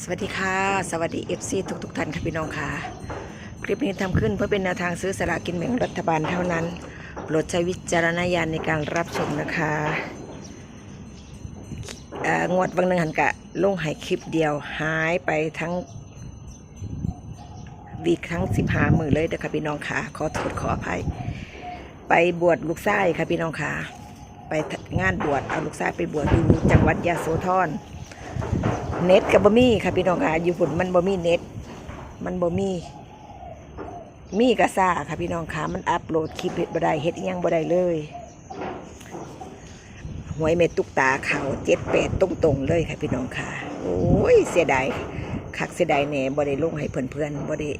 สวัสดีค่ะ สวัสดีเอฟซีทุกทุกๆท่านค่ะพี่น้องค่ะ คลิปนี้ทำขึ้นเพื่อเป็นแนวทางซื้อสลากกินแบ่งรัฐบาลเท่านั้น โปรดใช้วิจารณญาณในการรับชมนะคะงวดบางหนึ่งหันกะลงหายคลิปเดียวหายไปทั้งวีคทั้งสิบหามือเลยเด้อค่ะพี่น้องค่ะ ขอโทษขออภัย ไปบวชลูกชายค่ะพี่น้องค่ะ ไปงานบวชเอาลูกชายไปบวชอยู่จังหวัดยะโสธร เน็ตกับบะมี่ค่ะพี่น้องค่ะอยู่ฝุ่นมันบะมี่เน็ต มันบะมี่มีกระซ่าค่ะพี่น้องค่ะมันอัปโหลดคลิปเฮ็ดบ่ได้เฮ็ดยังบ่ได้เลยหวยเม็ดตุกตาเขาเจ็ดแปดตรงๆเลยค่ะพี่น้องค่ะ โอ้ยเสียดายคักเสียดายแหน่บ่ได้ลงให้เพื่อนๆบ่ได้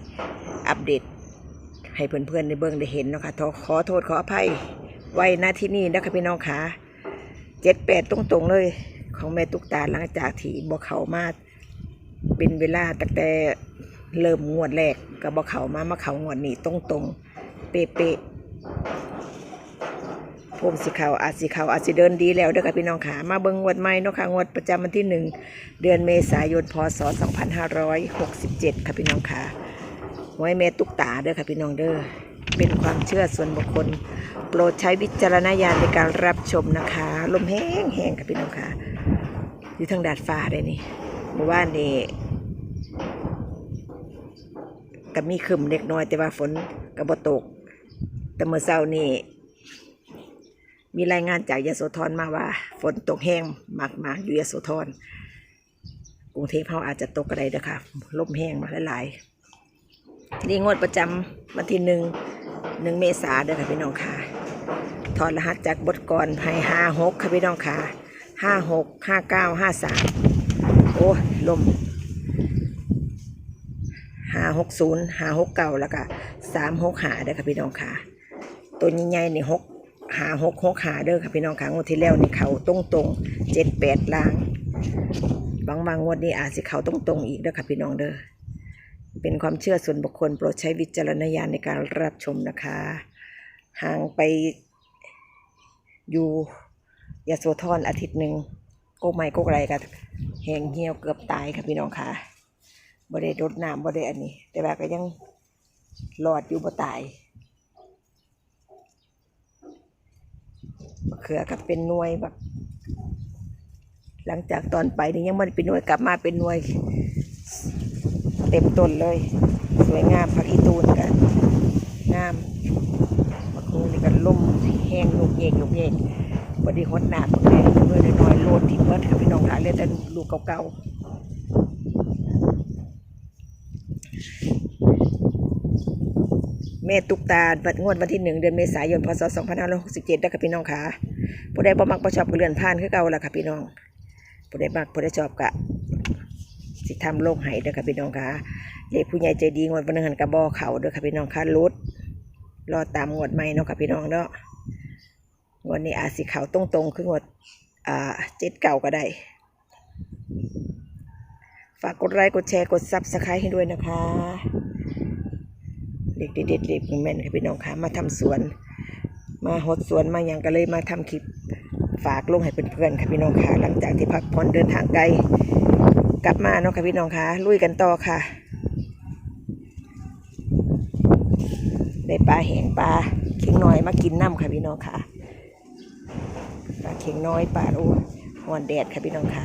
อัปเดต ให้เพื่อนๆได้เบิ่งได้เห็นเนาะค่ะขอขอโทษขออภัยไว้หน้าที่นี้นะคะพี่น้องค่ะเจ็ดแปดตรงๆเลย ของแม่ตุ๊กตาหลังจากที่บ่เขามาเป็นเวลาตั้งแต่เริ่มงวดแรกก็บ่เขามามาเขางวดนี้ตรงตรงเป๊ะผมสิเขาอาจสิเขาอาจสิเดินดีแล้วเด้อค่ะพี่น้องค่ะมาเบิ่งงวดใหม่เนาะค่ะงวดประจำวันที่หนึ่งเดือนเมษายนพศ 2567 ค่ะพี่น้องค่ะไว้แม่ตุกตาเด้อค่ะพี่น้องเด้อเป็นความเชื่อส่วนบุคคล โปรดใช้วิจารณญาณในการรับชมนะคะ ลมแห้งแห้งค่ะพี่น้องค่ะ อยู่ทางดาดฟ้าได้นี่เมื่อวานนี่ก็มีครึมเล็กน้อย แต่ว่าฝนก็บ่ตก แต่เมื่อเช้านี่มีรายงานจากยโสธรมาว่า ฝนตกแห้งมากมากๆอยู่ยโสธรกรุงเทพเขาอาจจะตกกระไดเด้อค่ะลมแห้งมาหลายๆนี่งวดประจำวันที่หนึ่งหนึ่งเมษาเด้อค่ะพี่น้องค่ะถอดรหัสจากบทกรให้ห้าหกค่ะพี่น้องค่ะ ห้าหกห้าเก้าห้าสามโอ้ลมห้าหกศูนย์ห้าหกเก้าแล้วก็สามหกหาเด้อค่ะพี่น้องค่ะ ตัวใหญ่ๆนี่หกหาหกหกหาเด้อค่ะพี่น้องค่ะงวดที่แล้วนี่เขาตรงตรงเจ็ดแปดล่างบางบางงวดนี้อาจสิเขาตรงตรงอีกเด้อค่ะพี่น้องเด้อเป็นความเชื่อส่วนบุคคลโปรดใช้วิจารณญาณในการรับชมนะคะ ห่างไปอยู่ ยาโสธรอาทิตย์หนึ่งโกกไม่โกกไรกันแหงเหี่ยวเกือบตายค่ะพี่น้องค่ะบ่ได้รดน้ำบ่ได้อันนี้ แต่ว่าก็ยังรอดอยู่บ่ตายมะเขือก็เป็นหน่วยแบบหลังจากตอนไปนี่ยังไม่เป็นหน่วยกลับมาเป็นหน่วย เต็มต้นเลย สวยงามผักอีตูนกันงามบักฮูนี่ก็ล่มแห้งลูกเยกลูกเยก บไดีฮดหนาบักแดงเมื่อน้อยโลดทิ้งเมื่อค่ะพี่น้องค่ะเลยแต่ลูกเก่าๆแม่ตุกตาบัดงวดวันที่หนึ่งเดือนเมษายนพศ2567ได้ค่ะพี่น้องค่ะผู้ใดบ่มักบ่ชอบก็เลื่อนผ่านคือเก่าล่ะค่ะพี่น้องผู้ใดมักผู้ใดชอบก็สิทำโลกให้เด้อค่ะพี่น้องค่ะเลขผู้ใหญ่ใจดีงวดวันหนึงหันกระบอเขาเด้อค่ะพี่น้องค่ะลดรอตามงวดใหม่เนาะค่ะพี่น้องเนาะ งวดนี้อาจสิเขาตรงๆ คืองวดอ่าเจ็ดเก่าก็ได้ ฝากกดไลค์กดแชร์กดซับสไครต์ให้ด้วยนะคะเด็กเด็ดเด็กแม่นค่ะพี่น้องค่ะมาทำสวน มาหดสวนมาอย่างก็เลยมาทำคลิปฝากลงให้เพื่อนๆค่ะพี่น้องค่ะ หลังจากที่พักผ่อนเดินทางไกลกลับมาเนาะค่ะพี่น้องค่ะลุยกันต่อค่ะได้ปลาแหงปลาเข็งน้อยมากินน้ำค่ะพี่น้องค่ะ ปลาเข็งน้อยปลาโอ้หอนแดดค่ะพี่น้องค่ะ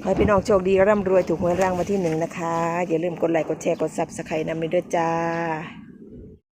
ขอให้พี่น้องโชคดีร่ำรวยถูกหวยรางวัลที่หนึ่งนะคะ อย่าลืมกดไลค์กดแชร์กดซับสไครต์นำไปด้วยจ้า